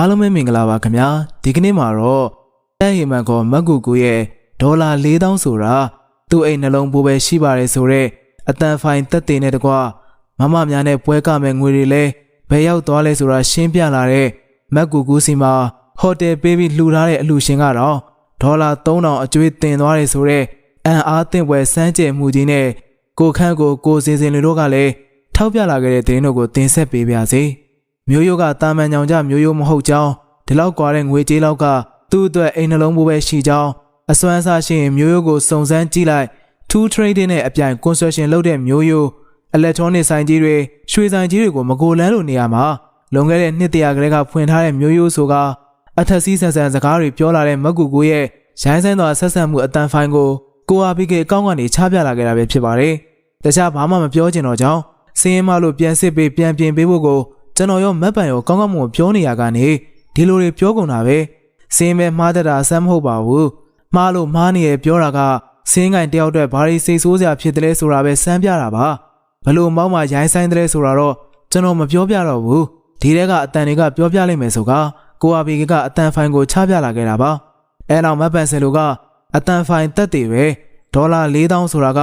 အားလုံးပဲမင်္ဂလာပါခင်ဗျာဒီကနေ့မှာတော့တဲ့ဟီမန်ကောမက်ကူကူရဲ့ဒေါ်လာ4000ဆိုတာသူ့အိမ်နှလုံးပိုးပဲရှိပါတယ်ဆိုတော့အတန်ဖိုင်တက်တင်တဲ့တကွမမများနဲ့ပွဲကမဲ့ငွေတွေလဲဘယ်ရောက်သွားလဲဆိုတာရှင်းပြလာတဲ့မက်ကူကူစီမှာဟိုတယ်ပေးပြီးလှူထားတဲ့အလှူရှင်ကတော့ဒေါ်လာ3000အကျွေးတင်သွားတယ်ဆိုတော့အန်အားသင့်ပွဲစမ်းကြယ်မှုကြီးနဲ့ကိုခန့်ကိုကိုစင်စင်လူတို့ကလည်းထောက်ပြလာခဲ့တဲ့သတင်းတို့ကိုတင်ဆက်ပေးပါစေ။ မျိုးရိုးကတာမန်ညောင်ကြမျိုးရိုးမဟုတ်ကြောင်းဒီလောက်ကွာတဲ့ငွေကြေးလောက်ကသူ့အတွက်အိမ်နှလုံးပိုးပဲရှိကြောင်းအစွမ်းအစားရှိရင်မျိုးရိုးကိုစုံစမ်းကြည့်လိုက် two trading နဲ့အပြိုင် construction လုပ်တဲ့မျိုးရိုး electronic ဆိုင်ကြီးတွေရွှေဆိုင်ကြီးတွေကိုမကိုလန်းလိုနေရာမှာလွန်ခဲ့တဲ့နှစ်တရာကလေးကဖွင့်ထားတဲ့မျိုးရိုးဆိုကအထက်စီးဆန်ဆန်စကားတွေပြောလာတဲ့မက်ကူကိုရဲ့ရိုင်းဆိုင်သောဆက်ဆံမှုအတန်ဖိုင်ကိုကိုအားပြီးကအကောင့်ကနေချပြလာခဲ့တာပဲဖြစ်ပါတယ်။တခြားဘာမှမပြောချင်တော့ကြောင်းစင်းရင်မလို့ပြန်စစ်ပေးပြန်ပြင်ပေးဖို့ကို ကျွန်တော်ရောမက်ပန်ရောကောင်းကောင်းမွန်ပြောနေရကနေဒီလိုတွေပြောကုန်တာပဲစင်းပဲမှားတတ်တာအဆမ်းမဟုတ်ပါဘူးမှားလို့မှားနေရပြောတာကစင်းကင်တယောက်အတွက်ဘာတွေစိတ်ဆိုးစရာဖြစ်တယ်လဲဆိုတာပဲစမ်းပြတာပါဘလို့မောက်မှရိုင်းဆိုင်တယ်ဆိုတာတော့ကျွန်တော်မပြောပြတော့ဘူးဒီတဲကအတန်တွေကပြောပြလိုက်မယ်ဆိုကကိုအဘီကအတန်ဖိုင်ကိုချပြလာခဲ့တာပါအဲနောက်မက်ပန်ဆယ်လိုကအတန်ဖိုင်တက်တည်ပဲဒေါ်လာ4000ဆိုတာက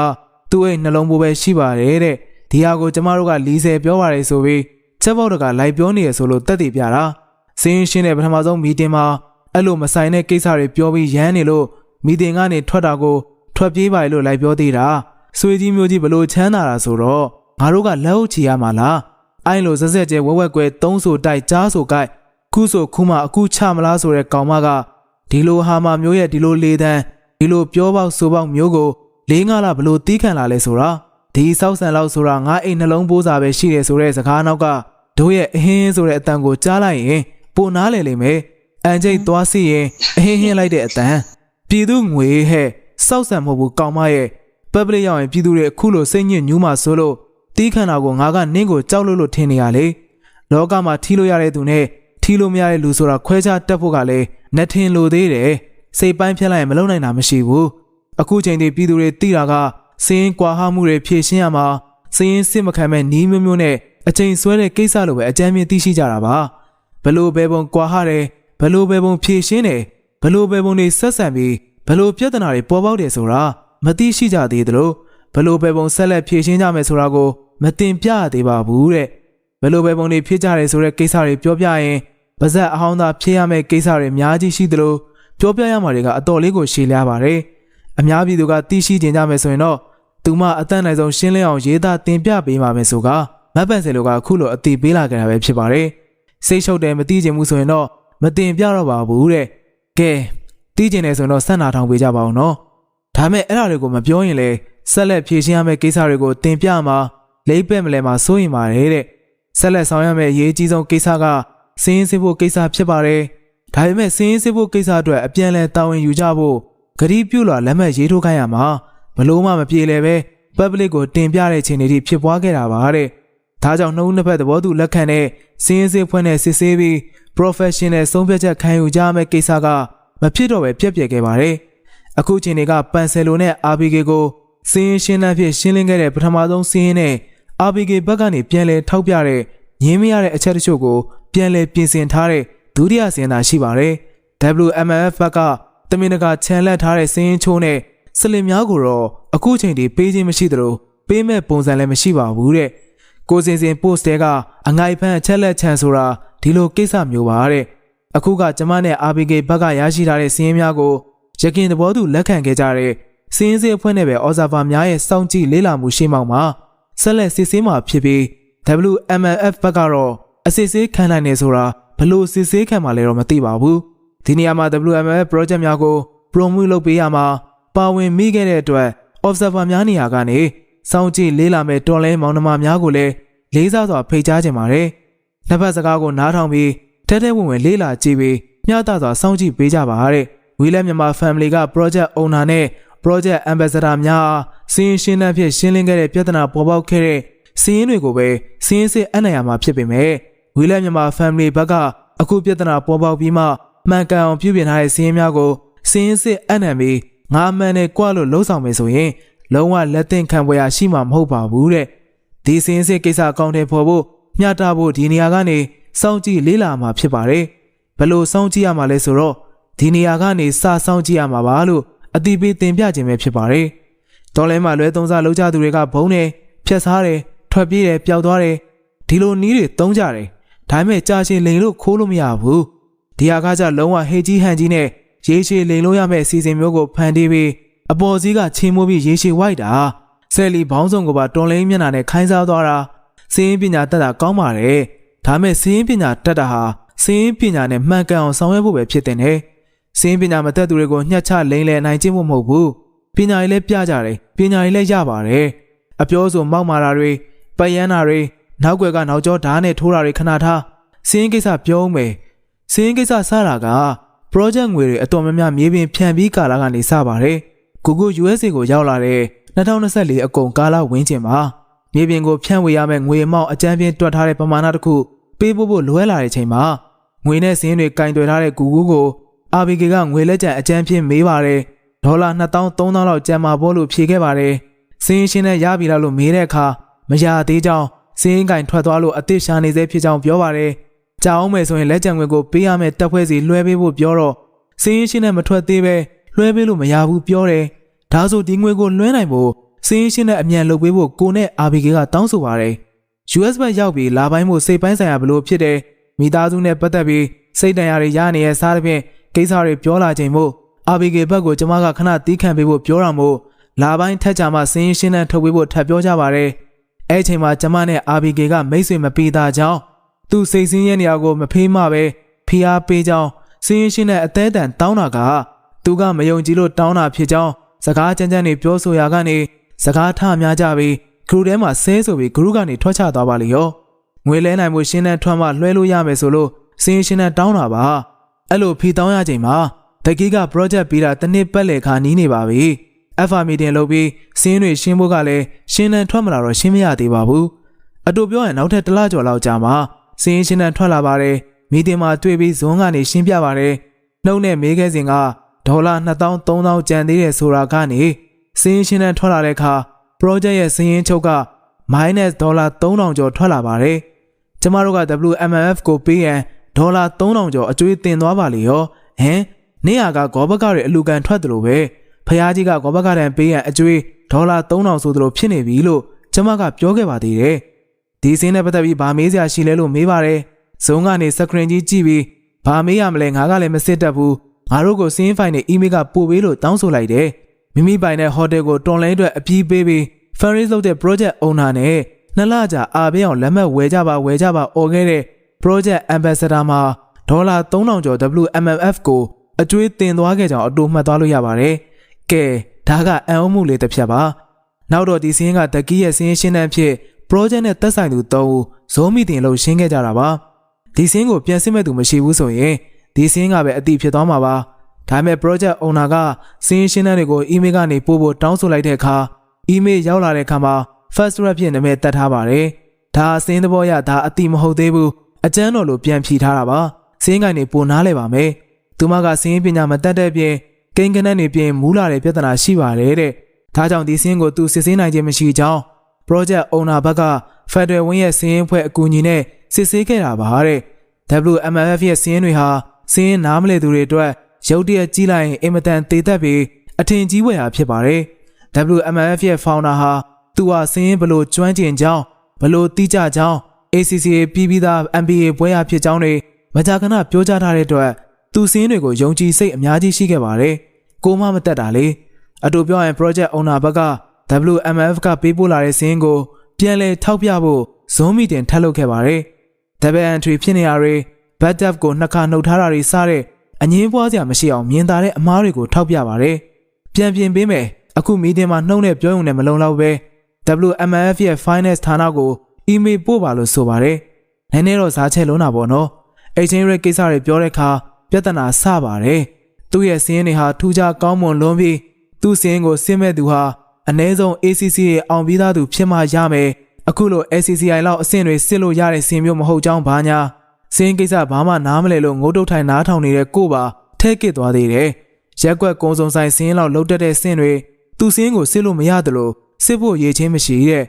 သူ့ရဲ့နှလုံးပိုးပဲရှိပါတယ်တဲ့ဒီဟာကိုကျမတို့က40ပြောပါတယ်ဆိုပြီး ချက်ပေါက်တကလိုက်ပြောနေရဆိုလို့တက်တည်ပြတာစင်းရှင်းတဲ့ပထမဆုံးမီတင်မှာအဲ့လိုမဆိုင်တဲ့ကိစ္စတွေပြောပြီးရမ်းနေလို့မီတင်ကနေထွက်တာကိုထွက်ပြေးပါလေလို့လိုက်ပြောသေးတာဆွေကြီးမျိုးကြီးဘလို့ချမ်းသာတာဆိုတော့ငါတို့ကလက်ဟုတ်ချီရမှာလားအိုင်းလိုစက်စက်ကျဲဝက်ဝက်ကွဲသုံးဆိုတိုက်ကြားဆိုကိုက်ခုဆိုခုမှအခုချမလားဆိုတဲ့ကောင်မကဒီလိုဟာမမျိုးရဲ့ဒီလိုလေးတန်းဒီလိုပြောပေါက်ဆိုပေါက်မျိုးကိုလေးငါလာဘလို့တီးခံလာလဲဆိုတာဒီစောက်ဆန်လောက်ဆိုတာငါအိမ်နှလုံးပိုးစာပဲရှိတယ်ဆိုတဲ့စကားနောက်က တို့ရဲ့အဟင်းဆိုတဲ့အတန်ကိုကြားလိုက်ရင်ပိုနားလေလိမ့်မယ်အန်ကျိတ်သွားစီရင်အဟင်းဟင်းလိုက်တဲ့အတန်ပြည်သူငွေဟဲ့စောက်ဆန်မဟုတ်ဘူးကောင်မရဲ့ပပလေးရောက်ရင်ပြည်သူတွေအခုလိုစိတ်ညစ်ညူးမှဆိုလို့တီးခန္ဓာကိုငါကနင်းကိုကြောက်လို့လို့ထင်နေရလေလောကမှာထီလို့ရတဲ့သူနဲ့ထီလို့မရတဲ့လူဆိုတာခွဲခြားတက်ဖို့ကလည်းနှထင်လို့သေးတယ်စိတ်ပိုင်းဖြတ်လိုက်ရင်မလုံနိုင်တာမရှိဘူးအခုချိန်ဒီပြည်သူတွေတိတာကစင်းကွာဟမှုတွေဖြည့်ရှင်းရမှာစင်းစစ်မခံမဲ့နီးမျိုးမျိုးနဲ့ အချိန်ဆွဲတဲ့ကိစ္စလိုပဲအကြမ်းမြင်သိရှိကြတာပါဘလို့ဘဲပုံကွာဟတယ်ဘလို့ဘဲပုံဖြည့်ရှင်းတယ်ဘလို့ဘဲပုံတွေဆက်ဆံပြီးဘလို့ပြဿနာတွေပေါ်ပေါက်တယ်ဆိုတာမသိရှိကြသေးသလိုဘလို့ဘဲပုံဆက်လက်ဖြည့်ရှင်းကြမယ်ဆိုတာကိုမတင်ပြရသေးပါဘူးတဲ့ဘလို့ဘဲပုံတွေဖြစ်ကြတယ်ဆိုတဲ့ကိစ္စတွေပြောပြရင်ပါဇက်အဟောင်းသားဖြစ်ရမယ့်ကိစ္စတွေအများကြီးရှိသလိုပြောပြရမှာတွေကအတော်လေးကိုရှည်လျားပါတယ်အများပြည်သူကသိရှိကြကြမယ်ဆိုရင်တော့သူမအတန်းနိုင်ဆုံးရှင်းလင်းအောင်ရေးသားတင်ပြပေးပါမယ်ဆိုက မတ်ပန်စင်လိုကအခုလိုအတိပေးလာကြတာပဲဖြစ်ပါတယ်စိတ်ရှုပ်တယ်မသိချင်ဘူးဆိုရင်တော့မတင်ပြတော့ပါဘူးတဲ့ကဲသိချင်တယ်ဆိုရင်တော့ဆက်နာထောင်ပေးကြပါဦးနော်ဒါမဲ့အဲ့ဒါတွေကိုမပြောရင်လေဆက်လက်ဖြည့်ရှင်းရမယ့်ကိစ္စတွေကိုတင်ပြမှာလိမ့်ပက်မလဲမှာစိုးရင်ပါတယ်တဲ့ဆက်လက်ဆောင်ရမယ့်အရေးကြီးဆုံးကိစ္စကစင်းစစ်ဖို့ကိစ္စဖြစ်ပါတယ်ဒါပေမဲ့စင်းစစ်ဖို့ကိစ္စအတွက်အပြန်အလှန်တာဝန်ယူကြဖို့ဂရီးပြုတ်လာလက်မှတ်ရေးထိုးခိုင်းရမှာဘလို့မှမပြေလဲပဲ public ကိုတင်ပြတဲ့ချိန်တွေဖြစ်ပွားခဲ့တာပါတဲ့ ဒါကြောင့်နှုတ်နှစ်ဖက်သဘောတူလက်ခံတဲ့စင်းစစ်ဖွင့်တဲ့စစ်ဆေးပြီး professional ဆုံးဖြတ်ချက်ခံယူကြမယ့်ကိစ္စကမဖြစ်တော့ပဲပြက်ပြက်ခဲ့ပါတယ်အခုချိန်တွေကပန်ဆယ်လိုနဲ့ RBK ကိုစင်းရှင်းနှံဖြစ်ရှင်းလင်းခဲ့တဲ့ပထမဆုံးစင်းနဲ့ RBK ဘက်ကနေပြန်လည်ထောက်ပြတဲ့ငင်းမရတဲ့အချက်တချို့ကိုပြန်လည်ပြင်ဆင်ထားတဲ့ဒုတိယစင်းသာရှိပါတယ် WMF ဘက်ကတမင်တကာခြံလက်ထားတဲ့စင်းချိုးနဲ့စလင်များကိုတော့အခုချိန်ထိပေးခြင်းမရှိသလိုပေးမဲ့ပုံစံလည်းမရှိပါဘူးတဲ့ ကိုစင်စင် post တဲကအငိုက်ဖန်အချက်လက်ချန်ဆိုတာဒီလိုကိစ္စမျိုးပါတဲ့အခုကကျမနဲ့ RBK ဘက်ကရရှိထားတဲ့စင်းများကိုရခင်သဘောတူလက်ခံခဲ့ကြတဲ့စင်းစေးအဖွဲ့နဲ့ပဲ observer များရဲ့စောင့်ကြည့်လေ့လာမှုရှင်းမောင်မှာဆက်လက်စစ်ဆေးမှာဖြစ်ပြီး WMF ဘက်ကတော့အစစ်ဆေးခံနိုင်နေဆိုတာဘလို့စစ်ဆေးခံမှလည်းတော့မသိပါဘူးဒီနေရာမှာ WMF project များကို promote လုပ်ပေးရမှာပါဝင်မိခဲ့တဲ့အတွက် observer များနေရာကနေစောင့်ကြည့်လေးလာမဲ့တော်လဲမောင်နှမများကိုလည်း လေးစားစွာဖိတ်ကြားကြပါတယ်။နှစ်ဖက်စကားကိုနားထောင်ပြီးတဲတဲဝင်ဝင်လေးလာကြည့်ပြီးမျှတစွာစောင့်ကြည့်ပေးကြပါတဲ့။ဝီလက်မြန်မာ family က project owner နဲ့ project ambassador များစီးရင်ရှင်းတဲ့ဖြစ်ရှင်းလင်းခဲ့တဲ့ပြဿနာပေါ်ပေါက်ခဲ့တဲ့စီးရင်တွေကိုပဲစီးရင်စစ်အနံ့ရမှာဖြစ်ပေမဲ့ဝီလက်မြန်မာ family ဘက်ကအခုပြဿနာပေါ်ပေါက်ပြီးမှမှန်ကန်အောင်ပြုပြင်ထားတဲ့စီးရင်များကိုစီးရင်စစ်အနံ့ပြီးငါမှန်နဲ့ကြွလို့လှုပ်ဆောင်မယ်ဆိုရင်လုံးဝလက်သင့်ခံပွဲရရှိမှာမဟုတ်ပါဘူးတဲ့ ဒီစင်းစစ်ကိစ္စအကောင့်ထဲပေါ်ဖို့မျှတဖို့ဒီနေရာကနေစောင့်ကြည့်လေးလာမှာဖြစ်ပါတယ်ဘယ်လို့စောင့်ကြည့်ရမှာလဲဆိုတော့ဒီနေရာကနေစစောင့်ကြည့်ရမှာပါလို့အတိပေးတင်ပြခြင်းပဲဖြစ်ပါတယ်။တော်လဲမှာလွဲသုံးစားလောက်ကြသူတွေကဘုံနဲ့ဖြက်စားတယ်ထွက်ပြေးတယ်ပျောက်သွားတယ်ဒီလိုနီးတွေတုံးကြတယ်ဒါပေမဲ့ကြာရှည်လိန်လို့ခိုးလို့မရဘူးဒီဟာကကြလုံးဝဟေကြီးဟန်ကြီးနဲ့ရေရှည်လိန်လို့ရမယ့်အစီအစဉ်မျိုးကိုဖန်တီးပြီးအပေါ်စီးကချင်းမိုးပြီးရေရှည်ဝိုက်တာ ဆယ်လီဘောင်းစုံကပါတွန်လိန်မျက်နှာနဲ့ခိုင်းစားသွားတာစင်းပညာတက်တာကောင်းပါတယ်ဒါမဲ့စင်းပညာတက်တာဟာစင်းပညာနဲ့မှန်ကန်အောင်ဆောင်ရွက်ဖို့ပဲဖြစ်တဲ့နဲ့စင်းပညာမတက်သူတွေကိုညှက်ချလိန်လဲနိုင်ခြင်းမဟုတ်ဘူးပညာရေးလည်းပြကြတယ်ပညာရေးလည်းရပါတယ်အပြောဆိုမောက်မာတာတွေပယန်းတာတွေနောက်ွယ်ကနောက်ကျောဓာတ်နဲ့ထိုးတာတွေခဏထားစင်းကိစ္စပြောဦးမယ်စင်းကိစ္စစတာက project ငွေတွေအတော်များများမြေပြင်ဖြန့်ပြီးကာလကနေစပါတယ် Google USA ကိုရောက်လာတဲ့ 2024အကုန်ကာလဝန်းကျင်မှာမြေပြင်ကိုဖြန့်ဝေရမယ့်ငွေအမောက်အကြမ်းပြင်းတွက်ထားတဲ့ပမာဏတစ်ခုပေးဖို့ဖို့လွဲလာတဲ့ချိန်မှာငွေနဲ့စင်းတွေကင်တွယ်ထားတဲ့ Google ကို RBK ကငွေလက်ကျန်အကြမ်းပြင်းမေးပါတယ်ဒေါ်လာ2000 3000လောက်ကျန်မာဖို့လို့ဖြေခဲ့ပါတယ်စင်းရှင်းနဲ့ရပြီလားလို့မေးတဲ့အခါမရသေးကြောင်းစင်းကင်ထွက်သွားလို့အသစ်ရှာနေသေးဖြစ်ကြောင်းပြောပါတယ်ကြာအောင်မယ်ဆိုရင်လက်ကျန်ငွေကိုပေးရမယ်တက်ဖွဲ့စီလွှဲပေးဖို့ပြောတော့စင်းရှင်းနဲ့မထွက်သေးပဲလွှဲပေးလို့မရဘူးပြောတယ် ဒါဆိုဒီငွေကိုလွှဲနိုင်ဖို့စင်းရှင်းနဲ့အမြန်လုပ်ပေးဖို့ကိုနဲ့ RBK ကတောင်းဆိုပါတယ် US ဘက်ရောက်ပြီးလာပိုင်းမှုစိတ်ပိုင်းဆိုင်ရာဘလို့ဖြစ်တယ်မိသားစုနဲ့ပတ်သက်ပြီးစိတ်တန်ရာတွေရနေရစားတဲ့ဖြင့်ကိစ္စတွေပြောလာချိန်မို့ RBK ဘက်ကိုကျွန်မကခဏတီးခံပေးဖို့ပြောတာမို့လာပိုင်းထက်ကြမှာစင်းရှင်းနဲ့ထုတ်ပေးဖို့ထပ်ပြောကြပါတယ်အဲ့ချိန်မှာကျွန်မနဲ့ RBK ကမိတ်ဆွေမပေးတာကြောင့်သူစိတ်ဆင်းရဲနေရာကိုမဖေးမပဲဖိအားပေးကြောင်းစင်းရှင်းနဲ့အသေးတန်တောင်းတာကသူကမယုံကြည်လို့တောင်းတာဖြစ်ကြောင်း စကားကြမ်းကြမ်းတွေပြောဆိုရာကနေစကားထများကြပြီးခရူထဲမှာဆဲဆိုပြီးဂရုကနေထွက်ချသွားပါလေရောငွေလဲနိုင်မှုရှင်းတဲ့ထွက်မှလွှဲလို့ရမယ်ဆိုလို့စင်းရှင်းနဲ့တောင်းတာပါအဲ့လိုဖီတောင်းရချိန်မှာတကီးက project ပြီးတာတစ်နှစ်ပတ်လည်ခါနီးနေပါပြီ alpha meeting လုပ်ပြီးစင်းတွေရှင်းဖို့ကလည်းရှင်းတန်ထွက်မလာတော့ရှင်းမရသေးပါဘူးအတူပြောရင်နောက်ထပ်တစ်လကျော်လောက်ကြာမှစင်းရှင်းတန်ထွက်လာပါတယ်မီတင်မှာတွေ့ပြီးဇွန်းကနေရှင်းပြပါတယ်နှုတ်နဲ့မေးခဲ့စဉ်က ဒေါ်လာ2000 3000ကျန်သေးတယ်ဆိုတာကနေစင်းရှင်းတန်ထွက်လာတဲ့အခါ project ရဲ့စင်းရင်ချုပ်က minus ဒေါ်လာ3000ကျော်ထွက်လာပါတယ်ကျမတို့က WMF ကိုပေးရန်ဒေါ်လာ3000ကျော်အကျွေးတင်သွားပါလေရောဟမ်နေရကဂောဘကတွေအလူကန်ထွက်တယ်လို့ပဲဖះကြီးကဂောဘကတန်ပေးရန်အကျွေးဒေါ်လာ3000ဆိုသလိုဖြစ်နေပြီလို့ကျမကပြောခဲ့ပါသေးတယ်ဒီစင်းနဲ့ပတ်သက်ပြီးဗာမေးစရာရှိလဲလို့မေးပါတယ်ဇုံကနေစကရင်ကြီးကြည့်ပြီးဗာမေးရမလဲငါကလည်းမစစ်တတ်ဘူး ငါတို့ကိုစင်းဖိုင်နဲ့အီးမေးလ်ကပို့ပေးလို့တောင်းဆိုလိုက်တယ်မိမိပိုင်တဲ့ဟိုတယ်ကိုတွန်လိုင်းအတွက်အပြီးပေးပြီး Ferris လုပ်တဲ့ project owner နဲ့နှစ်လကြာအားပေးအောင်လက်မှတ်ဝယ်ကြပါဝယ်ကြပါអော်ခဲ့တဲ့ project ambassador မှာဒေါ်လာ3000ကျော် WMMF ကိုအကျွေးတင်သွားခဲ့ကြောင်းအတူမှတ်သွားလို့ရပါတယ်။ကဲဒါကအံ့ဩမှုလေးတစ်ဖြတ်ပါ။နောက်တော့ဒီစင်းကတကီးရဲ့စင်းရှင်းတဲ့အဖြစ် project နဲ့သက်ဆိုင်သူ၃ဦးဇိုးမီတင်လို့ရှင်းခဲ့ကြတာပါ။ဒီစင်းကိုပြန်စစ်မဲ့သူမရှိဘူးဆိုရင် ဒီစင်းကပဲအတိဖြစ်သွားမှာပါ။ဒါပေမဲ့ project owner ကစင်းရှင်းတဲ့တွေကို email ကနေပို့ဖို့တောင်းဆိုလိုက်တဲ့အခါ email ရောက်လာတဲ့အခါမှာ first rep ဖြစ်နာမည်တက်ထားပါတယ်။ဒါအစင်းသဘောရဒါအတိမဟုတ်သေးဘူး။အကျန်းတော်လိုပြန်ဖြီထားတာပါ။စင်းကိုင်းနေပိုနားလဲပါမယ်။သူမကစင်းပညာမတက်တဲ့ပြင်ကိန်းကနက်နေပြင်မူးလာတဲ့ပြဿနာရှိပါတယ်တဲ့။ဒါကြောင့်ဒီစင်းကိုသူစစ်ဆေးနိုင်ခြင်းမရှိကြောင်း project owner ဘက်က Federal Wing ရဲ့စင်းအဖွဲ့အကူအညီနဲ့စစ်ဆေးခဲ့တာပါတဲ့။ WMF ရဲ့စင်းတွေဟာ စင်းနားမလဲသူတွေအတွက်ရုတ်တရက်ကြီးလိုက်ရင်အင်မတန်တေသက်ပြီးအထင်ကြီးဝယ်ဟာဖြစ်ပါတယ်။ WMF ရဲ့ founder ဟာသူဟာစင်းဘလို့ကျွမ်းကျင်ကြောင်းဘလို့တိကျကြောင်း ACCA ပြည်ပြီးသား MBA ဘွဲရဖြစ်ကြောင်းတွေမကြာခဏပြောကြားထားတဲ့အတွက်သူစင်းတွေကိုယုံကြည်စိတ်အများကြီးရှိခဲ့ပါတယ်။ကိုမမတက်တာလေအတူပြောရင် project owner ဘက်က WMF ကပေးပို့လာတဲ့စင်းကိုပြန်လည်ထောက်ပြဖို့ဇုံးမီတင်ထပ်လုပ်ခဲ့ပါတယ်။ double entry ဖြစ်နေရတွေ backup ကိုနှစ်ခါနှုတ်ထားတာတွေစတဲ့အငင်းပွားစရာမရှိအောင်မြင်သာတဲ့အမားတွေကိုထောက်ပြပါတယ်။ပြန်ပြင်ပေးမယ်အခုမီတင်မှာနှုတ်နဲ့ပြောရုံနဲ့မလုံလောက်ပဲ WMF ရဲ့ finance ဌာနကို email ပို့ပါလို့ဆိုပါတယ်။နည်းနည်းတော့စားချက်လုံးတာပေါ့နော်။ exchange rate ကိစ္စတွေပြောတဲ့အခါပြဿနာဆပါတယ်။သူ့ရဲ့စင်းတွေဟာထူးခြားကောင်းမွန်လွန်းပြီးသူ့စင်းကိုစစ်မဲ့သူဟာအ ਨੇ ဆုံး ACC ရဲ့အောင်ပြီးသားသူဖြစ်မှရမယ်။အခုလို ACCI လောက်အဆင့်တွေစစ်လို့ရတဲ့စင်မျိုးမဟုတ်ကြောင်းဘာညာ စင်းကိစ္စဘာမှနားမလဲလို့ငိုးတုတ်ထိုင်နားထောင်နေတဲ့ကိုပါထဲကစ်သွားသေးတယ်။ရက်ကွက်ကုံစုံဆိုင်စင်းလောက်လှုပ်တက်တဲ့စင်းတွေသူ့စင်းကိုစစ်လို့မရတယ်လို့စစ်ဖို့ရည်ချင်းမရှိတဲ့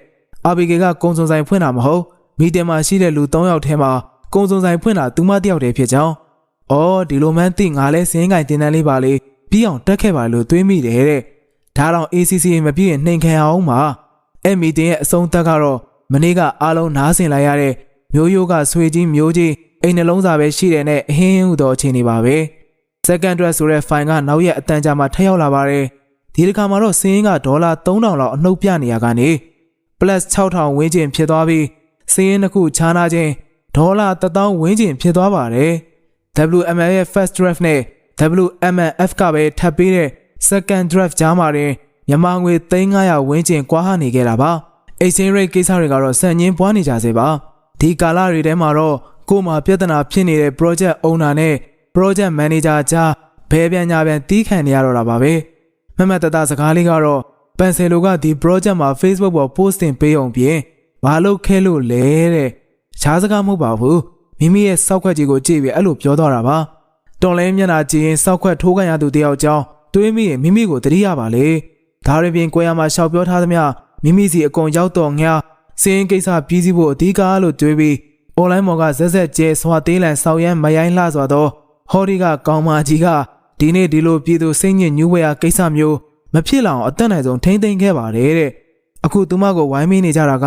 အာဘီကေကကုံစုံဆိုင်ဖွင့်တာမဟုတ်မီတင်မှာရှိတဲ့လူ၃ယောက်ထဲမှာကုံစုံဆိုင်ဖွင့်တာသူမတယောက်တည်းဖြစ်ကြောင်း။အော်ဒီလိုမှန်းသိငါလဲစင်းကင်တင်တန်းလေးပါလေပြီးအောင်တက်ခဲ့ပါလို့တွေးမိတယ်တဲ့။ဒါတော့ ACC မပြည့်ရင်နှိမ်ခံအောင်ပါ။အဲ့မီတင်ရဲ့အဆုံးသက်ကတော့မနေ့ကအားလုံးနားဆင်လိုက်ရတဲ့မျိုးရိုးကဆွေကြီးမျိုးကြီး အိမ်နှလုံးစာပဲရှိတယ်နဲ့အဟင်းဟူသောအခြေအနေပါပဲ။ second dress ဆိုတဲ့ file ကနောက်ရက်အတန်ကြာမှထပ်ရောက်လာပါတယ်။ဒီတစ်ခါမှာတော့စင်းကဒေါ်လာ3000လောက်အနှုတ်ပြနေရကနေ plus 6000ဝန်းကျင်ဖြစ်သွားပြီးစင်းရင်တစ်ခုခြားနာခြင်းဒေါ်လာ1000ဝန်းကျင်ဖြစ်သွားပါတယ်။ WML ရဲ့ first draft နဲ့ WMF ကပဲထပ်ပေးတဲ့ second draft ကြားမှာတင်မြန်မာငွေ3500ဝန်းကျင်ကွာဟနေခဲ့တာပါ။ exchange rate ကိစ္စတွေကတော့စံညင်းပွားနေကြစေပါ။ဒီကာလတွေထဲမှာတော့ ကို့မှာပြဿနာဖြစ်နေတဲ့ project owner နဲ့ project manager ကြားဘဲပြန်ညာပြန်တီးခံနေရတော့တာပါပဲ။မမတ်တတစကားလေးကတော့ပန်ဆယ်လိုကဒီ project မှာ Facebook ပေါ် posting ပေးအောင်ပြင်ဘာလို့ခဲလို့လဲတဲ့။ရှားစကားမဟုတ်ပါဘူး။မိမိရဲ့စောက်ခွက်ကြီးကိုကြည့်ပြီးအဲ့လိုပြောတော့တာပါ။တော်လဲမျက်နှာကြည့်ရင်စောက်ခွက်ထိုးခံရသူတယောက်ကြောင်းတွေးမိရင်မိမိကိုတတိရပါလေ။ဒါရပြင်ကိုရမှာရှောက်ပြောထားသမျှမိမိစီအကုန်ရောက်တော့ငှားစင်းကိစ္စပြီးစီးဖို့အဓိကလို့တွေးပြီး online မော်ကဇက်ဇက်ကျဲစွာသေးလန်ဆောက်ရမ်းမရိုင်းလှစွာသောဟော်ဒီကကောင်းမကြီးကဒီနေ့ဒီလိုပြည်သူစိတ်ညစ်ညူးဝဲရာကိစ္စမျိုးမဖြစ်လောင်အသက်နိုင်ဆုံးထိမ့်သိမ်းခဲ့ပါတယ်တဲ့အခုသူမကိုဝိုင်းမင်းနေကြတာက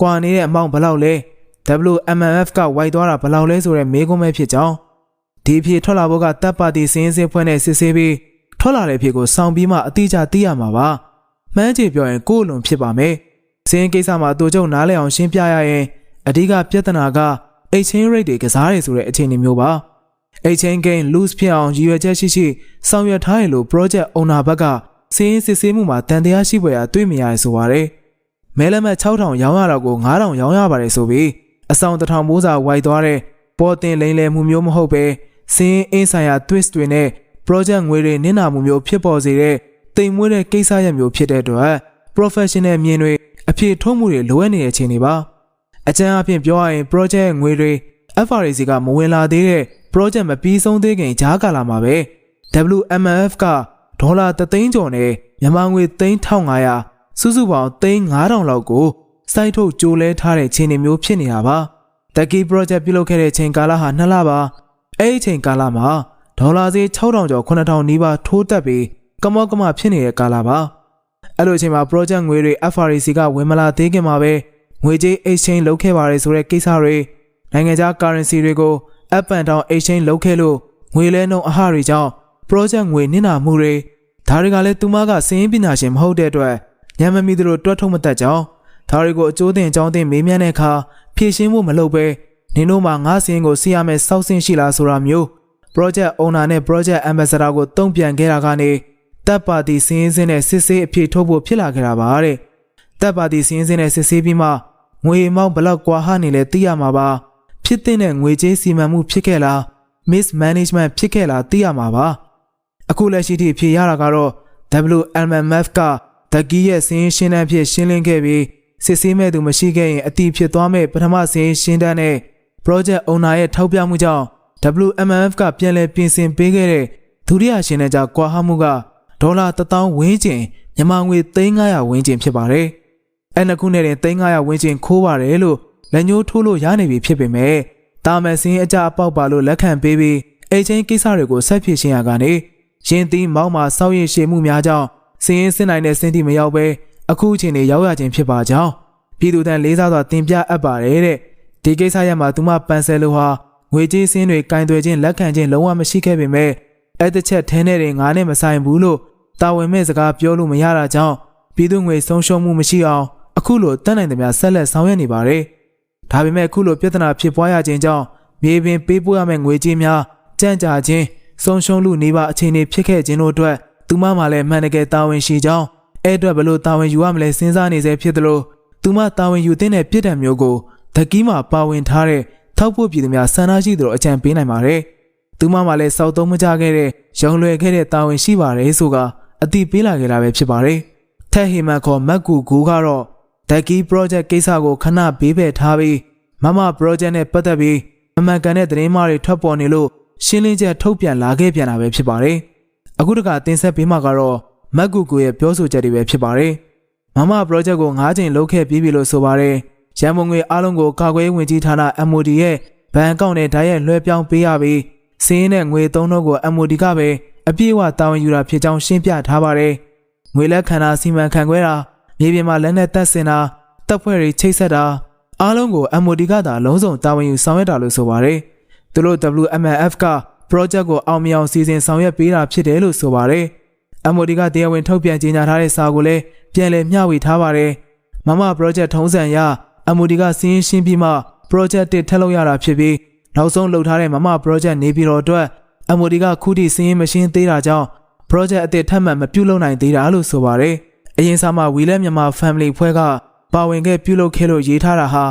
ကွာနေတဲ့အမောင်ဘလောက်လဲ WMF ကဝိုက်သွားတာဘလောက်လဲဆိုတဲ့မေးခွန်းပဲဖြစ်ကြောင်းဒီဖြေထွက်လာဖို့ကတပ်ပါတီစင်းစင်းဖွဲ့နဲ့စစ်ဆေးပြီးထွက်လာတဲ့ဖြေကိုစောင့်ပြီးမှအတိအကျသိရမှာပါမှန်းချေပြောရင်ကိုယ်လွန်ဖြစ်ပါမယ်စင်းကိစ္စမှာတူကျုံနားလည်အောင်ရှင်းပြရရင် အဓိကပြဿနာက exchange rate တွေကစားရဆိုတဲ့အခြေအနေမျိုးပါ exchange gain loose ဖြစ်အောင်ရည်ရွယ်ချက်ရှိရှိဆောင်ရွက်ထားရလို့ project owner ဘက်ကစင်းစစ်ဆေးမှုမှာတန်တရားရှိပွဲရာတွေ့မြင်ရဆိုပါရယ်မဲလက်မတ်6000ရောင်းရတော့ကို9000ရောင်းရပါတယ်ဆိုပြီးအဆောင်တစ်ထောင်မိုးစာဝိုက်သွားတဲ့ပေါ်တင်လိမ့်လည်မှုမျိုးမဟုတ်ပဲစင်းအင်းဆိုင်ရာ twist တွေနဲ့ project ငွေတွေနစ်နာမှုမျိုးဖြစ်ပေါ်စေတဲ့တိမ်မွေးတဲ့ကိစ္စရပ်မျိုးဖြစ်တဲ့အတွက် professional မြင်တွေအဖြေထုတ်မှုတွေလိုအပ်နေတဲ့အခြေအနေပါ အကြမ်းအဖြစ်ပြောရရင် project ငွေတွေ FRC ကမဝင်လာသေးတဲ့ project မပြီးဆုံးသေးခင်ဂျားကာလာမှာပဲ WMF ကဒေါ်လာ3သိန်းကျော်နဲ့မြန်မာငွေ3500စုစုပေါင်း3500လောက်ကိုစိုက်ထုတ်ကြိုးလဲထားတဲ့ခြေနေမျိုးဖြစ်နေတာပါတက်ကီ project ပြုလုပ်ခဲ့တဲ့ချိန်ကာလဟာ2လပါအဲ့ဒီချိန်ကာလမှာဒေါ်လာဈေး6000ကျော်9000နီးပါးထိုးတက်ပြီးကမော့ကမဖြစ်နေတဲ့ကာလပါအဲ့လိုအချိန်မှာ project ငွေတွေ FRC ကဝင်မလာသေးခင်မှာပဲ ငွေကြေး exchange လုပ်ခဲ့ပါတယ်ဆိုတဲ့ကိစ္စတွေနိုင်ငံခြား currency တွေကို up and down exchange လုပ်ခဲ့လို့ငွေလဲနှုန်းအဟတွေကြောင့် project ငွေနစ်နာမှုတွေဒါတွေကလည်းသူမကစင်းပညာရှင်မဟုတ်တဲ့အတွက်ညံမမီတို့တွတ်ထုံမတတ်ကြောင်းဒါတွေကိုအကျိုးတင်အကြောင်းတင်မေးမြန်းတဲ့အခါဖြေရှင်းဖို့မလုပ်ပဲနင်တို့မှငါစင်းကိုစီရမယ်စောက်စင်းရှိလားဆိုတာမျိုး project owner နဲ့ project ambassador ကိုတုံ့ပြန်ခဲ့တာကနေတပ်ပါတီစင်းစင်းနဲ့စစ်ဆေးအဖြစ်ထုတ်ဖို့ဖြစ်လာခဲ့တာပါတဲ့တပ်ပါတီစင်းစင်းနဲ့စစ်ဆေးပြီးမှ ငွေမောင်းဘလောက်ကွာဟနေလဲသိရမှာပါဖြစ်တဲ့ငွေကြေးစီမံမှုဖြစ်ခဲ့လား mismanagement ဖြစ်ခဲ့လားသိရမှာပါအခုလက်ရှိထိဖြေရတာကတော့ WMMF ကတကီးရဲ့စင်းရှင်းတန်းဖြစ်ရှင်းလင်းခဲ့ပြီးစစ်ဆေးမဲ့သူမရှိခဲ့ရင်အတီးဖြစ်သွားမဲ့ပထမစင်းရှင်းတန်းနဲ့ project owner ရဲ့ထောက်ပြမှုကြောင့် WMF ကပြန်လည်ပြင်ဆင်ပေးခဲ့တဲ့ဒုတိယရှင်တဲ့ကြောင့်ကွာဟမှုကဒေါ်လာ1000ဝန်းကျင်မြန်မာငွေ3500ဝန်းကျင်ဖြစ်ပါတယ်။ အဲနှစ်ခုနဲ့တင်3500ဝန်းကျင်ခိုးပါတယ်လို့လက်ညှိုးထိုးလို့ရနေပြီဖြစ်ပေမဲ့တာမန်စင်းအကြအပေါက်ပါလို့လက်ခံပေးပြီးအချင်းကိစ္စတွေကိုဆက်ဖြစ်ရှင်းရကနေရင်သီးမောင်းမှာစောက်ရည်ရှည်မှုများကြောင့်စင်းရင်စစ်နိုင်တဲ့စင်းတီမရောက်ပဲအခုအချိန်နေရောက်ရခြင်းဖြစ်ပါကြောင်းပြည်သူတန်လေးစားစွာတင်ပြအပ်ပါတယ်တဲ့ဒီကိစ္စရမှာသူမပန်ဆယ်လိုဟာငွေကြေးစင်းတွေကင်သွယ်ခြင်းလက်ခံခြင်းလုံးဝမရှိခဲ့ပေမဲ့အဲ့တစ်ချက်ထဲနဲ့ငါနဲ့မဆိုင်ဘူးလို့တာဝန်မဲ့စကားပြောလို့မရတာကြောင့်ပြည်သူငွေဆုံးရှုံးမှုမရှိအောင် အခုလိုတတ်နိုင်သမျှဆက်လက်ဆောင်ရွက်နေပါတယ်။ဒါပေမဲ့အခုလိုပြဿနာဖြစ်ပွားရခြင်းကြောင့်မြေပြင်ပေးပို့ရမယ့်ငွေကြေးများကြန့်ကြာခြင်းဆုံးရှုံးလူနေပါအခြေအနေဖြစ်ခဲ့ခြင်းတို့အတွက်သူမမှလည်းမှန်တကယ်တာဝန်ရှိကြောင်းအဲ့အတွက်ဘလို့တာဝန်ယူရမလဲစဉ်းစားနေစေဖြစ်သလိုသူမတာဝန်ယူတဲ့ပြစ်ဒဏ်မျိုးကိုတကီးမှာပါဝင်ထားတဲ့ထောက်ဖို့ပြည်သူများဆန္ဒရှိသလိုအကြံပေးနိုင်ပါတယ်။သူမမှလည်းစောက်သုံးမကြခဲ့တဲ့ရုံလွယ်ခဲ့တဲ့တာဝန်ရှိပါတယ်ဆိုကအတိပေးလာခဲ့တာပဲဖြစ်ပါတယ်။ထက်ဟီမန်ခေါ်မက်ကူကူကတော့ တက်ကီ project ကိစ္စကိုခဏဘေးဖယ်ထားပြီးမမ project နဲ့ပတ်သက်ပြီးမမှန်ကန်တဲ့သတင်းမှားတွေထွက်ပေါ်နေလို့ရှင်းလင်းချက်ထုတ်ပြန်လာခဲ့ပြန်တာပဲဖြစ်ပါတယ်။အခုတခါတင်ဆက်ပေးမှာကတော့မက်ကူကူရဲ့ပြောဆိုချက်တွေပဲဖြစ်ပါတယ်။မမ project ကို၅ချိန်လုပ်ခဲ့ပြီးပြီလို့ဆိုပါတယ်။ရန်မုံငွေအားလုံးကိုကာကွယ်ဝင်ကြီးဌာန MOD ရဲ့ဘဏ်အကောင့်နဲ့ဓာတ်ရိုက်လွှဲပြောင်းပေးရပြီးစစင်းနဲ့ငွေသုံးတော့ကို MOD ကပဲအပြည့်အဝတာဝန်ယူတာဖြစ်ကြောင်းရှင်းပြထားပါတယ်။ငွေလက်ခန္ဓာစီမံခန့်ခွဲတာ မြေပြင်မှာလက်နက်တပ်ဆင်တာတပ်ဖွဲ့တွေချိတ်ဆက်တာအားလုံးကို MOD ကသာလုံးစုံတာဝန်ယူဆောင်ရွက်တာလို့ဆိုပါတယ်။သူတို့ WMF က project ကိုအောင်မြင်အောင်စီစဉ်ဆောင်ရွက်ပေးတာဖြစ်တယ်လို့ဆိုပါတယ်။ MOD ကတရားဝင်ထုတ်ပြန်ကြေညာထားတဲ့စာကိုလည်းပြန်လည်မျှဝေထားပါတယ်။မမ project ထုံးစံအရ MOD ကစီးရင်ရှင်းပြီးမှ project တစ်ထက်လို့ရတာဖြစ်ပြီးနောက်ဆုံးလုပ်ထားတဲ့မမ project နေပြည်တော်အတွက် MOD ကခုထိစီးရင်မရှင်းသေးတာကြောင့် project အသစ်ထပ်မံမပြုလုပ်နိုင်သေးတာလို့ဆိုပါတယ်။ အရင်စမှာဝီလက်မြန်မာ family ဖွဲ့ကပါဝင်ခဲ့ပြုလုပ်ခဲ့လို့ရေးထားတာဟာ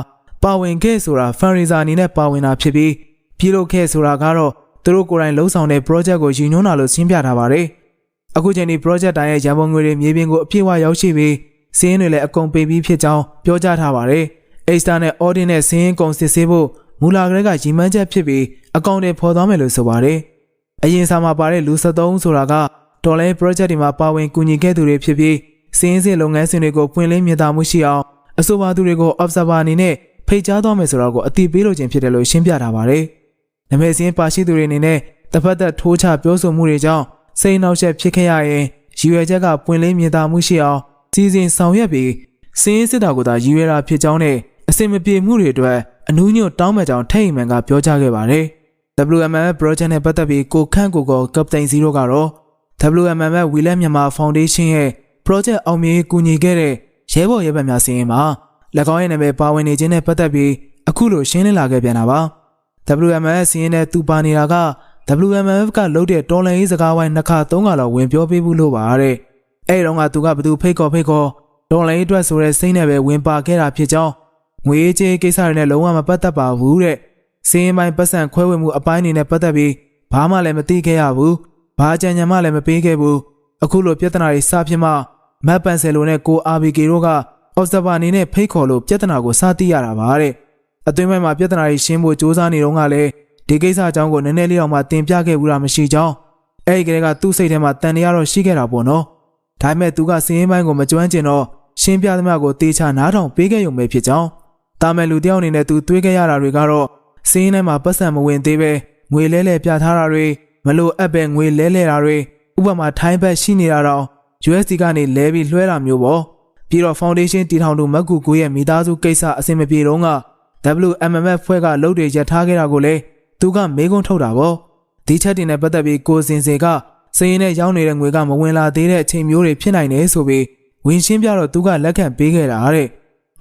ပါဝင်ခဲ့ဆိုတာ fundraiser အနေနဲ့ပါဝင်တာဖြစ်ပြီးပြုလုပ်ခဲ့ဆိုတာကတော့သူတို့ကိုယ်တိုင်လှုပ်ဆောင်တဲ့ project ကိုရည်ညွှန်းတာလို့ရှင်းပြထားပါတယ်။အခုချိန်ဒီ project တိုင်းရဲ့ရန်ပုံငွေတွေမြေပြင်ကိုအပြည့်အဝရောက်ရှိပြီးစီးရင်တွေလည်းအကုန်ပေးပြီးဖြစ်ကြောင်းပြောကြားထားပါတယ်။ Extra နဲ့ Audit နဲ့စီးရင်ကုန်စစ်ဆေးဖို့မူလာကလေးကရည်မှန်းချက်ဖြစ်ပြီးအကောင့်တွေဖော်သွားမယ်လို့ဆိုပါတယ်။အရင်စာမှာပါတဲ့လူ73ဆိုတာကတော်လိုင်း project တွေမှာပါဝင်ကူညီခဲ့သူတွေဖြစ်ပြီး စီးရင်စစ်လုပ်ငန်းစဉ်တွေကိုပွင့်လင်းမြင်သာမှုရှိအောင်အဆိုပါသူတွေကို observer အနေနဲ့ဖိတ်ကြားသွားမယ်ဆိုတော့ကိုအတိပေးလို့ခြင်းဖြစ်တယ်လို့ရှင်းပြထားပါတယ်။နမဲစင်းပါရှိသူတွေအနေနဲ့တစ်ဖက်သက်ထိုးချပြောဆိုမှုတွေကြောင့်စိတ်နှောက်ယှက်ဖြစ်ခဲ့ရရင်ရည်ရွယ်ချက်ကပွင့်လင်းမြင်သာမှုရှိအောင်စီစဉ်ဆောင်ရွက်ပြီးစင်းစစ်တာကိုသာရည်ရွယ်တာဖြစ်ကြောင်းနဲ့အစင်မပြေမှုတွေအတွက်အနူးညွတ်တောင်းမဲ့ကြောင်းထိတ်မှန်ကပြောကြားခဲ့ပါတယ်။ WMF project နဲ့ပတ်သက်ပြီးကိုခန့်ကိုကိုကပတိန်0ကတော့ WMF ဝီလက်မြန်မာဖောင်ဒေးရှင်းရဲ့ project အောင်မြင်ကူညီခဲ့တဲ့ရဲဘော်ရဲဘက်များစီရင်မှာ၎င်းရဲ့နာမည်ပါဝင်နေခြင်းနဲ့ပတ်သက်ပြီးအခုလိုရှင်းလင်းလာခဲ့ပြန်တာပါ WMF စီရင်တဲ့သူပါနေတာက WMF ကလုပ်တဲ့တော်လန်ရေးစကားဝိုင်းနှစ်ခါသုံးခါလောက်ဝင်ပြောပေးဘူးလို့ပါတဲ့အဲ့ဒီတော့ကသူကဘသူဖိတ်ခေါ်ဖိတ်ခေါ်တော်လန်ရေးအတွက်ဆိုတဲ့စိတ်နဲ့ပဲဝင်ပါခဲ့တာဖြစ်ကြောင်းငွေကြေးကိစ္စတွေနဲ့လုံးဝမပတ်သက်ပါဘူးတဲ့စီရင်ပိုင်းပတ်စံခွဲဝေမှုအပိုင်းအနေနဲ့ပတ်သက်ပြီးဘာမှလည်းမသိခဲ့ရဘူးဘာကြံညံမှလည်းမပေးခဲ့ဘူးအခုလိုပြဿနာတွေစဖြစ်မှ မတ်ပန်ဆယ်လိုနဲ့ကို RBK တို့က observer အနေနဲ့ဖိတ်ခေါ်လို့ပြဿနာကိုစသိရတာပါတဲ့အသွင်ပိုင်းမှာပြဿနာတွေရှင်းဖို့စ조사နေတော့ကလည်းဒီကိစ္စအကြောင်းကိုနည်းနည်းလေးတော့မှတင်ပြခဲ့ဘူးတာမရှိကြောင်းအဲ့ဒီကလေးကသူ့စိတ်ထဲမှာတန်တရားတော့ရှိခဲ့တာပေါ့နော်ဒါပေမဲ့သူကစင်းရင်ပိုင်းကိုမကျွမ်းကျင်တော့ရှင်းပြသမျှကိုတေချာနားထောင်ပေးခဲ့ရုံပဲဖြစ်ကြောင်းတာမယ်လူတယောက်အနေနဲ့သူတွေးခဲ့ရတာတွေကတော့စင်းရင်ထဲမှာပတ်စံမဝင်သေးပဲငွေလဲလဲပြထားတာတွေမလို့အပ်ပဲငွေလဲလဲတာတွေဥပမာထိုင်းဘက်ရှိနေတာတော့ USD ကနေလဲပြီးလွှဲတာမျိုးပေါ့ပြီးတော့ foundation တည်ထောင်သူမက်ကူကိုရဲ့မိသားစုကိစ္စအဆင်မပြေတော့က WMMF ဖွဲ့ကလုပ်တွေရထားခဲ့တာကိုလည်းသူကမေးခွန်းထုတ်တာပေါ့ဒီချက်တင်နဲ့ပတ်သက်ပြီးကိုစင်စေကစရင်နဲ့ရောင်းနေတဲ့ငွေကမဝင်လာသေးတဲ့အချိန်မျိုးတွေဖြစ်နိုင်တယ်ဆိုပြီးဝင်ရှင်းပြတော့သူကလက်ခံပေးခဲ့တာတဲ့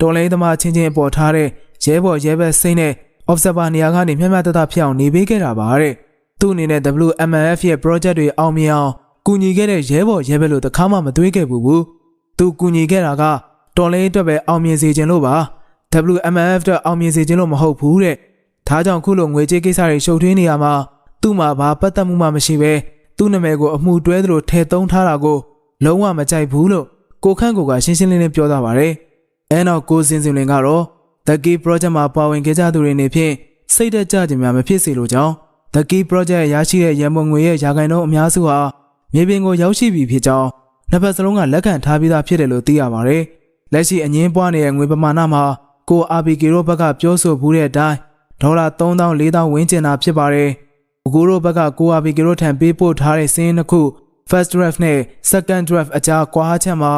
တော်လိုင်းသမားချင်းချင်းပေါ်ထားတဲ့ရဲဘော်ရဲဘက်စိမ့်နဲ့ observer နေရာကနေမျက်မှတ်တသက်ဖြစ်အောင်နေပေးခဲ့တာပါတဲ့သူ့အနေနဲ့ WMF ရဲ့ project တွေအောင်မြင်အောင် ကူညီခဲ့တဲ့ရဲဘော်ရဲဘက်လို့တခါမှမတွေးခဲ့ဘူးဘူးသူကူညီခဲ့တာကတော်လိုင်းအတွက်ပဲအောင်မြင်စေခြင်းလို့ပါ WMF အတွက်အောင်မြင်စေခြင်းလို့မဟုတ်ဘူးတဲ့ဒါကြောင့်ခုလိုငွေကြေးကိစ္စတွေရှုပ်ထွေးနေရမှာသူ့မှာဘာပတ်သက်မှုမှမရှိပဲသူ့နာမည်ကိုအမှုတွဲသလိုထည့်သုံးထားတာကိုလုံးဝမကြိုက်ဘူးလို့ကိုခန့်ကိုကရှင်းရှင်းလင်းလင်းပြောသွားပါတယ်။အဲနောက်ကိုစင်စင်လင်ကတော့ The Key Project မှာပါဝင်ခဲ့ကြသူတွေနေဖြင့်စိတ်သက်ကြခြင်းများမဖြစ်စေလိုကြောင်း The Key Project ရရှိတဲ့ရန်ပုံငွေရဲ့ရာခိုင်နှုန်းအများစုဟာ မြေပြင်ကိုရောက်ရှိပြီဖြစ်ကြောင်းနှစ်ဖက်စလုံးကလက်ခံထားပြီးသားဖြစ်တယ်လို့သိရပါတယ်။လက်ရှိအငင်းပွားနေတဲ့ငွေပမာဏမှာကို RBK တို့ဘက်ကပြောဆိုဘူးတဲ့အတိုင်းဒေါ်လာ3000 4000ဝန်းကျင်သာဖြစ်ပါတယ်။အကူတို့ဘက်ကကို RBK တို့ထံပေးပို့ထားတဲ့စင်းနှစ်ခု first draft နဲ့ second draft အကြားကွာဟချက်မှာ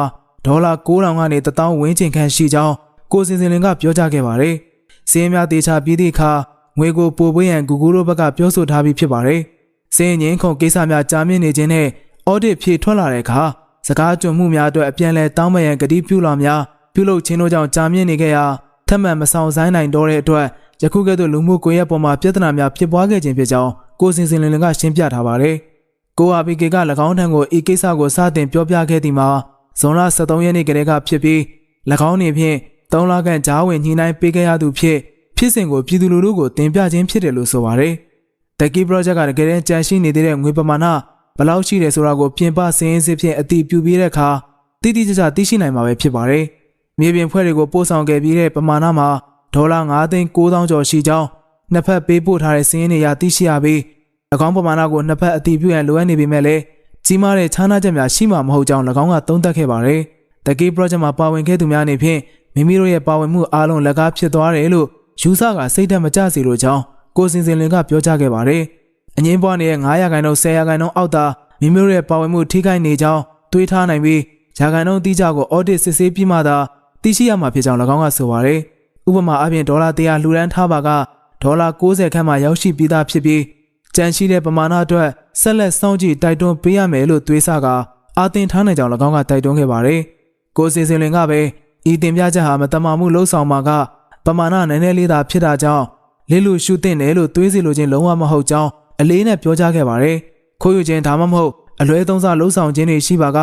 ဒေါ်လာ9000ကနေ1000ဝန်းကျင်ခန့်ရှိကြောင်းကိုစင်စင်လင်ကပြောကြားခဲ့ပါတယ်။စင်းများတေချာပြီးသည့်အခါငွေကိုပို့ပေးရန်ဂူဂူတို့ဘက်ကပြောဆိုထားပြီးဖြစ်ပါတယ်။စင်းငင်းခုံကိစ္စများကြာမြင့်နေခြင်းနဲ့ audit ဖြေထွက်လာတဲ့အခါစကားကြုံမှုများအတွက်အပြန်အလှန်တောင်းပန်ရန်ကတိပြုလာများပြုလုပ်ခြင်းတို့ကြောင့်ကြာမြင့်နေခဲ့ရာထပ်မံမဆောင်ဆိုင်နိုင်တော့တဲ့အတွက်ယခုကဲ့သို့လူမှုကွန်ရက်ပေါ်မှာပြဿနာများဖြစ်ပွားခဲ့ခြင်းဖြစ်ကြောင်းကိုစင်စင်လင်လင်ကရှင်းပြထားပါတယ်။ကိုအာဘီကေက၎င်းထံကိုဤကိစ္စကိုစတင်ပြောပြခဲ့သည်မှာဇွန်လ23ရက်နေ့ကတည်းကဖြစ်ပြီး၎င်းနေဖြင့်3လခန့်ကြားဝင်ညှိနှိုင်းပေးခဲ့ရသူဖြစ်ဖြစ်စဉ်ကိုပြည်သူလူထုကိုတင်ပြခြင်းဖြစ်တယ်လို့ဆိုပါတယ်။ The Key Project ကတကယ်တမ်းကြန့်ရှိနေသေးတဲ့ငွေပမာဏ ဘယ်လောက်ရှိတယ်ဆိုတာကိုပြင်ပစင်းစစ်ဖြင့်အတိပြုပြီးတဲ့အခါတိတိကျကျသိရှိနိုင်မှာပဲဖြစ်ပါတယ်။မြေပြင်ဖွဲ့တွေကိုပို့ဆောင်ခဲ့ပြီးတဲ့ပမာဏမှာဒေါ်လာ9သိန်း9000ကျော်ရှိကြောင်းနှစ်ဖက်ပေးပို့ထားတဲ့စင်းတွေရသိရှိရပြီးအကောင့်ပမာဏကိုနှစ်ဖက်အတိပြုရန်လိုအပ်နေပေမဲ့လည်းကြီးမားတဲ့ခြားနားချက်များရှိမှာမဟုတ်ကြောင်း၎င်းကသုံးသပ်ခဲ့ပါတယ်။ The Key Project မှာပါဝင်ခဲ့သူများအနေဖြင့်မိမိတို့ရဲ့ပါဝင်မှုအားလုံးလက်ကားဖြစ်သွားတယ်လို့ယူဆကစိတ်ဓာတ်မကျစေလိုကြောင်းကိုစင်စင်လင်ကပြောကြားခဲ့ပါတယ်။ အငင်းပွားနေတဲ့9ရာခိုင်နှုန်း10ရာခိုင်နှုန်းအောက်သာမိမိတို့ရဲ့ပါဝင်မှုထိခိုက်နေကြောင်းတွေးထားနိုင်ပြီးရာခိုင်နှုန်းတိကျကို audit စစ်ဆေးပြီးမှသာသိရှိရမှာဖြစ်ကြောင်း၎င်းကဆိုပါတယ်။ဥပမာအပြင်ဒေါ်လာ100လှူဒန်းထားပါကဒေါ်လာ60ခန့်မှရောက်ရှိပြီးသားဖြစ်ပြီးကြန့်ရှိတဲ့ပမာဏအတွက်ဆက်လက်စောင့်ကြည့်တိုက်တွန်းပေးရမယ်လို့တွေးဆကအာတင်ထားနိုင်ကြောင်း၎င်းကတိုက်တွန်းခဲ့ပါတယ်။ကိုစီစင်လင်ကပဲဤတင်ပြချက်ဟာမတမာမှုလှုံ့ဆော်မှာကပမာဏနည်းနည်းလေးသာဖြစ်တာကြောင့်လေးလူရှုတင်တယ်လို့တွေးစီလိုခြင်းလုံးဝမဟုတ်ကြောင်း အလေးနဲ့ပြောကြားခဲ့ပါတယ်။ခိုးယူခြင်းဒါမှမဟုတ်အလွဲသုံးစားလှုံ့ဆော်ခြင်းတွေရှိပါက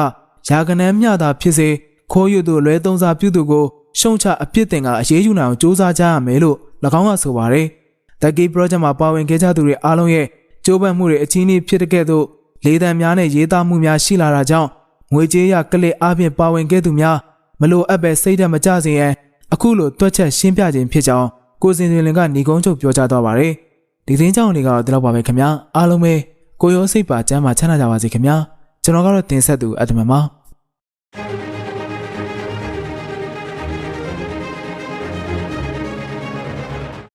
ယာကနန်းမျှတာဖြစ်စေခိုးယူသူအလွဲသုံးစားပြုသူကိုရှုံချအပြစ်တင်ကအရေးယူနိုင်အောင်စ조사ကြရမယ်လို့၎င်းကဆိုပါတယ်။ The Key Project မှာပါဝင်ခဲ့ကြသူတွေအားလုံးရဲ့ကြိုးပမ်းမှုတွေအချင်းချင်းဖြစ်တဲ့ကဲ့သို့လေးတံများနဲ့ရေးသားမှုများရှိလာတာကြောင့်ငွေကြေးရကလစ်အပြင်ပါဝင်ခဲ့သူများမလိုအပ်ပဲစိတ်ဓာတ်မကျစေရန်အခုလိုတွက်ချက်ရှင်းပြခြင်းဖြစ်ကြောင်းကိုစင်စင်လင်ကညီကုန်းချုပ်ပြောကြားသွားပါတယ်။ ဒီသတင်းကြောင့်တွေကတော့ဒီလောက်ပါပဲခင်ဗျာအားလုံးပဲကိုရောစိတ်ပါကျမ်းမာချမ်းသာကြပါစေခင်ဗျာကျွန်တော်ကတော့တင်ဆက်သူအတ္တမန်ပါ